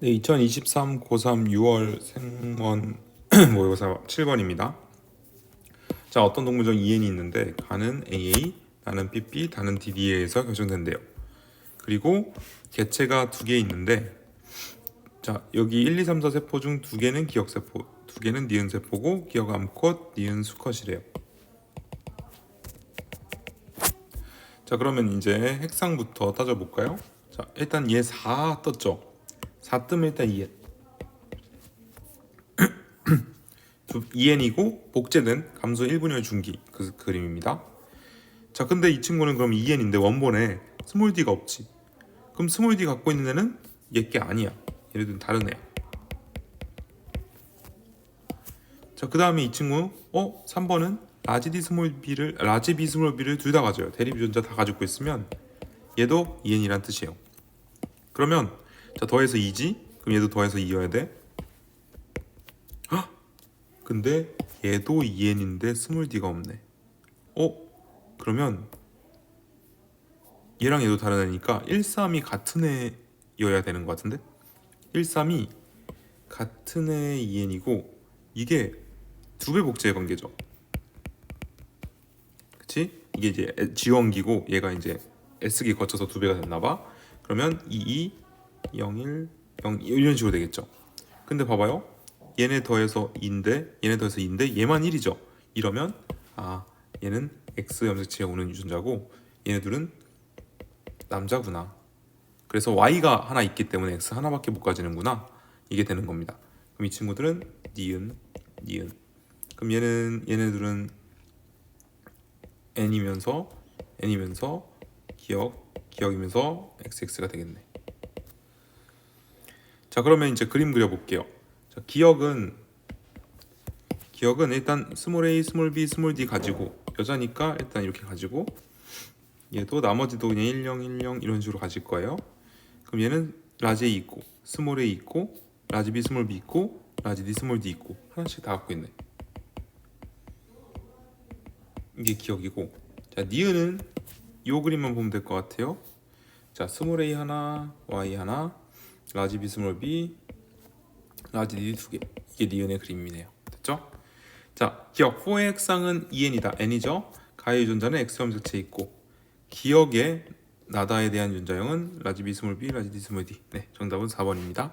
네, 2023 고3 6월 생원 모의고사 7번입니다. 자, 어떤 동물적 EN이 있는데 가는 AA, 나는 PP, 나는 DDA에서 결정된대요. 그리고 개체가 두 개 있는데 자, 여기 1, 2, 3, 4 세포 중 두 개는 기억 세포, 두 개는 니은 세포고 기억 암컷, 니은 수컷이래요. 자, 그러면 이제 핵상부터 따져 볼까요? 자, 일단 얘 4 떴죠. 4 뜨면 일단 2n. 2n이고 복제된 감소 1분열 중기 그 그림입니다. 자, 근데 이 친구는 그럼 2n인데 원본에 스몰 d가 없지. 그럼 스몰 d 갖고 있는 애는 얘게 아니야. 얘네들은 다른 애야. 자, 그 다음에 이 친구, 어, 3번은 라지 d 스몰 b를 라지 b 스몰 b를 둘 다 가져요. 대립 유전자 다 가지고 있으면 얘도 2n이란 뜻이에요. 그러면 자 더해서 2지? 그럼 얘도 더해서 2여야 돼. 헉! 근데 얘도 2n인데 스몰 d가 없네. 어? 그러면 얘랑 얘도 다른 애니까 1, 3이 같은 애여야 되는 것 같은데? 1, 3이 같은 애 2n이고 이게 두 배 복제의 관계죠. 그치? 이게 이제 지원기고 얘가 이제 S기 거쳐서 두 배가 됐나 봐. 그러면 22 01 0 이런 식으로 되겠죠. 근데 봐봐요. 얘네 더해서 2인데 얘네 더해서 2인데 얘만 1이죠. 이러면 아 얘는 X 염색체에 오는 유전자고 얘네들은 남자구나. 그래서 Y가 하나 있기 때문에 X 하나밖에 못 가지는구나. 이게 되는 겁니다. 그럼 이 친구들은 니은, 니은. 그럼 얘는 얘네들은 N이면서 N이면서 기억, 기억이면서 XX가 되겠네. 자 그러면 이제 그림 그려볼게요. 자, 기억은 기억은 일단 스몰 a, 스몰 b, 스몰 d 가지고 여자니까 일단 이렇게 가지고 얘도 나머지도 그냥 10, 10 이런 식으로 가질 거예요. 그럼 얘는 라지 a 있고 스몰 a 있고 라지 b, 스몰 b 있고 라지 d, 스몰 d 있고 하나씩 다 갖고 있네. 이게 기억이고 자 니은은 이 그림만 보면 될 것 같아요. 자 스몰 a 하나, y 하나, 라지 b 스몰 b, 라지 d 두 개. 이게 니은의 그림이네요. 됐죠? 자 기억 4의 핵상은 2n이다. n이죠. 가의 유전자는 x 염색체 있고 기억의 나다에 대한 유전자형은 라지 b 스몰 b, 라지 d 스몰 d. 네 정답은 4번입니다.